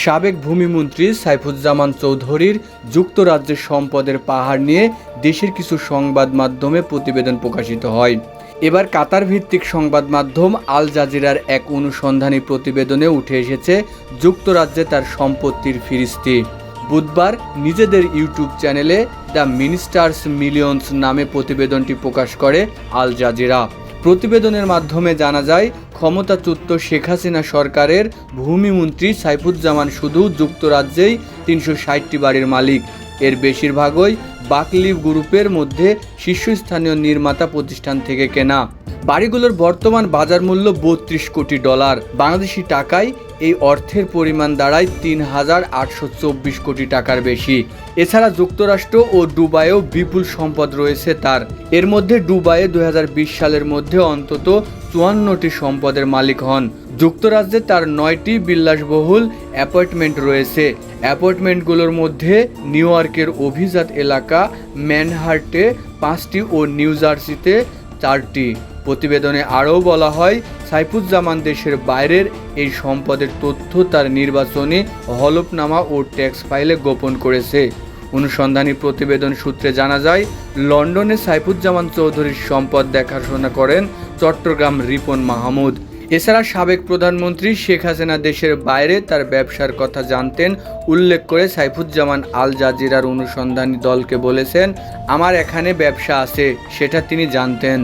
সাবেক ভূমিমন্ত্রী সাইফুজ্জামান চৌধুরীর যুক্তরাজ্যের সম্পদের পাহাড় নিয়ে দেশের কিছু সংবাদ মাধ্যমে প্রতিবেদন প্রকাশিত হয়। এবার কাতার ভিত্তিক সংবাদ মাধ্যম আল জাজিরার এক অনুসন্ধানী প্রতিবেদনে উঠে এসেছে যুক্তরাজ্যে তার সম্পত্তির ফিরিস্তি। বুধবার নিজেদের ইউটিউব চ্যানেলে দ্য মিনিস্টার্স মিলিয়নস নামে প্রতিবেদনটি প্রকাশ করে আল জাজিরা। প্রতিবেদনের মাধ্যমে জানা যায়, ক্ষমতাচ্যুত শেখ হাসিনা সরকারের ভূমিমন্ত্রী সাইফুজ্জামান শুধু যুক্তরাজ্যেই তিনশো ষাটটি বাড়ির মালিক। এর বেশিরভাগই বাকলিভ গ্রুপের মধ্যে শীর্ষস্থানীয় নির্মাতা প্রতিষ্ঠান থেকে কেনা। বাড়িগুলোর বর্তমান বাজার মূল্য বত্রিশ কোটি ডলার। বাংলাদেশি টাকায় এই অর্থের পরিমাণ দাঁড়ায় তিন হাজার আটশো চব্বিশ কোটি টাকার বেশি। এছাড়া যুক্তরাষ্ট্র ও দুবাইয়েও বিপুল সম্পদ রয়েছে তার। এর মধ্যে দুবাইয়ে দু সালের মধ্যে অন্তত চুয়ান্নটি সম্পদের মালিক হন। যুক্তরাজ্যে তার নয়টি বিলাসবহুল অ্যাপার্টমেন্ট রয়েছে। অ্যাপার্টমেন্টগুলোর মধ্যে নিউ ইয়র্কের অভিজাত এলাকা ম্যানহার্টে পাঁচটি ও নিউ জার্সিতে চারটি। প্রতিবেদনে আরও বলা হয়, সাইফুজ্জামান দেশের বাইরের এই সম্পদের তথ্য তার নির্বাচনী হলফনামা ও ট্যাক্স ফাইলে গোপন করেছে। অনুসন্ধানী প্রতিবেদন সূত্রে জানা যায়, লন্ডনে সাইফুজ্জামান চৌধুরীর সম্পদ দেখাশোনা করেন চট্টগ্রাম রিপন মাহমুদ। এছাড়া সাবেক প্রধানমন্ত্রী শেখ হাসিনা দেশের বাইরে তার ব্যবসার কথা জানতেন, উল্লেখ করে সাইফুজ্জামান আল জাজিরার অনুসন্ধানী দলকে বলেছেন, আমার এখানে ব্যবসা আছে সেটা তিনি জানতেন।